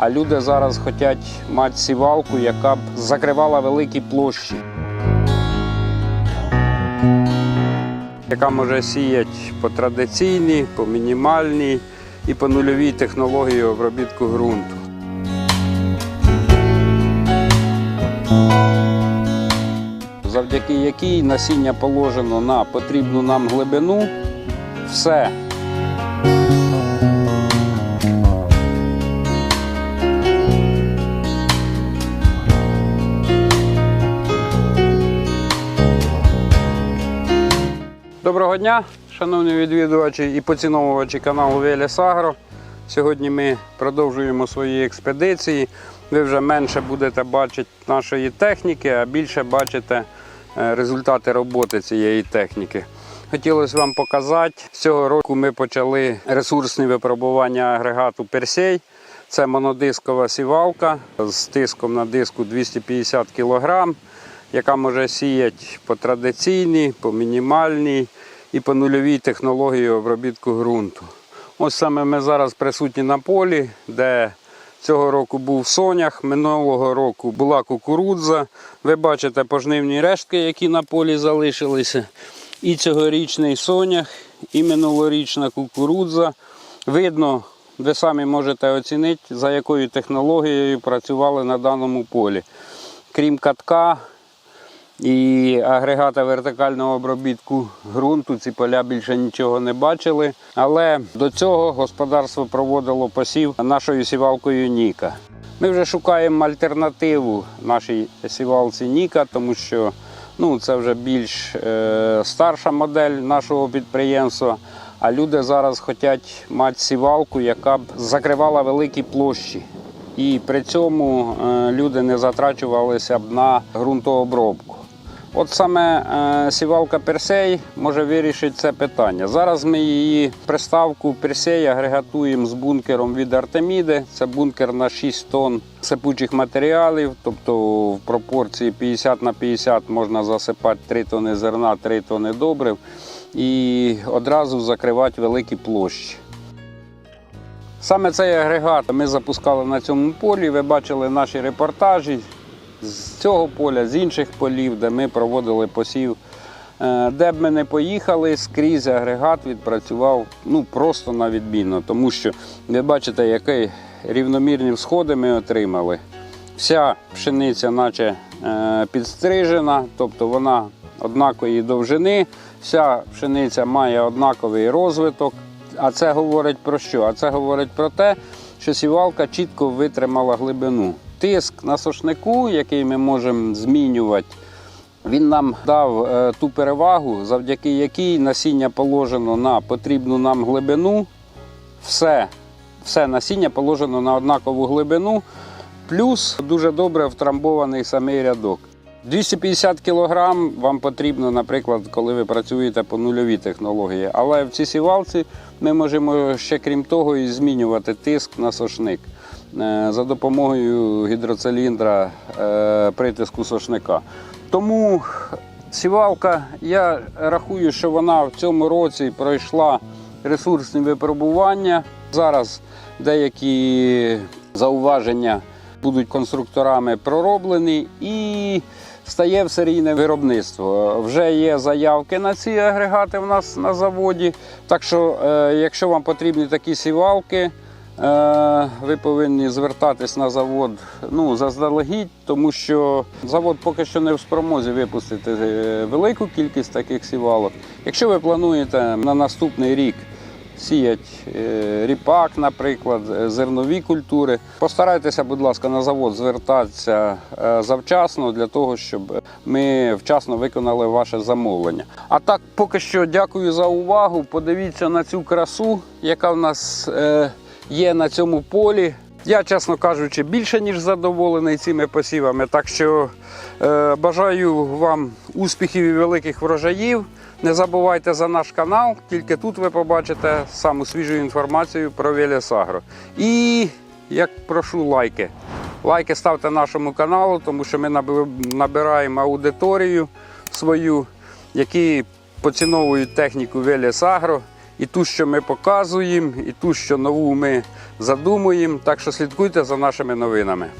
А люди зараз хочуть мати сівалку, яка б закривала великі площі. Яка може сіяти по традиційній, по мінімальній і по нульовій технології обробітку ґрунту. завдяки якій насіння положено на потрібну нам глибину. Все. Доброго дня, шановні відвідувачі і поціновувачі каналу Велес Агро. Сьогодні ми продовжуємо свої експедиції. Ви вже менше будете бачити нашої техніки, а більше бачите е, результати роботи цієї техніки. Хотілося вам показати. З цього року ми почали ресурсні випробування агрегату Персей. Це монодискова сівалка з тиском на диску 250 кг, яка може сіяти по традиційній, по мінімальній і по нульовій технології обробітку ґрунту. Ось саме ми зараз присутні на полі, де цього року був сонях, минулого року була кукурудза. Ви бачите пожнивні рештки, які на полі залишилися. І цьогорічний сонях, і минулорічна кукурудза. Видно, ви самі можете оцінити, за якою технологією працювали на даному полі. Крім катка, і агрегата вертикального обробітку ґрунту ці поля більше нічого не бачили. Але до цього господарство проводило посів нашою сівалкою Ніка. Ми вже шукаємо альтернативу нашій сівалці Ніка, тому що ну, це вже більш е, старша модель нашого підприємства. А люди зараз хочуть мати сівалку, яка б закривала великі площі. І при цьому е, люди не затрачувалися б на ґрунтообробку. От саме е, сівалка Персей може вирішити це питання. Зараз ми її приставку Персей агрегатуємо з бункером від Артеміди. Це бункер на 6 тонн сипучих матеріалів, тобто в пропорції 50 на 50 можна засипати 3 тонни зерна, 3 тонни добрив і одразу закривати великі площі. Саме цей агрегат ми запускали на цьому полі. Ви бачили наші репортажі з цього поля, з інших полів, де ми проводили посів. Е, Де б ми не поїхали, скрізь агрегат відпрацював ну, просто на відмінно, тому що ви бачите, які рівномірні всходи ми отримали. Вся пшениця, наче е, підстрижена, тобто вона однакової довжини, вся пшениця має однаковий розвиток. А це говорить про що? А це говорить про те, що сівалка чітко витримала глибину. Тиск на сошнику, який ми можемо змінювати, він нам дав е, ту перевагу, завдяки якій насіння положено на потрібну нам глибину. Все, все насіння положено на однакову глибину, плюс дуже добре втрамбований самий рядок. 250 кг вам потрібно, наприклад, коли ви працюєте по нульовій технології. Але в цій сівалці ми можемо ще крім того і змінювати тиск на сошник за допомогою гідроциліндра е, притиску сошника. Тому сівалка, я рахую, що вона в цьому році пройшла ресурсні випробування. Зараз деякі зауваження будуть конструкторами пророблені і стає в серійне виробництво. Вже є заявки на ці агрегати в нас на заводі. Так що, е, якщо вам потрібні такі сівалки, е, ви повинні звертатись на завод ну, заздалегідь, тому що завод поки що не в спромозі випустити е, велику кількість таких сівалок. Якщо ви плануєте на наступний рік сіять е, ріпак, наприклад, е, зернові культури. Постарайтеся, будь ласка, на завод звертатися е, завчасно для того, щоб ми вчасно виконали ваше замовлення. А так, поки що дякую за увагу. Подивіться на цю красу, яка в нас е, є на цьому полі. Я, чесно кажучи, більше ніж задоволений цими посівами. Так що е, бажаю вам успіхів і великих врожаїв. Не забувайте за наш канал, тільки тут ви побачите саму свіжу інформацію про Велесагро. І як прошу лайки. Лайки ставте нашому каналу, тому що ми набираємо аудиторію свою, які поціновують техніку Велесагро і ту, що ми показуємо, і ту, що нову ми задумуємо. Так що слідкуйте за нашими новинами.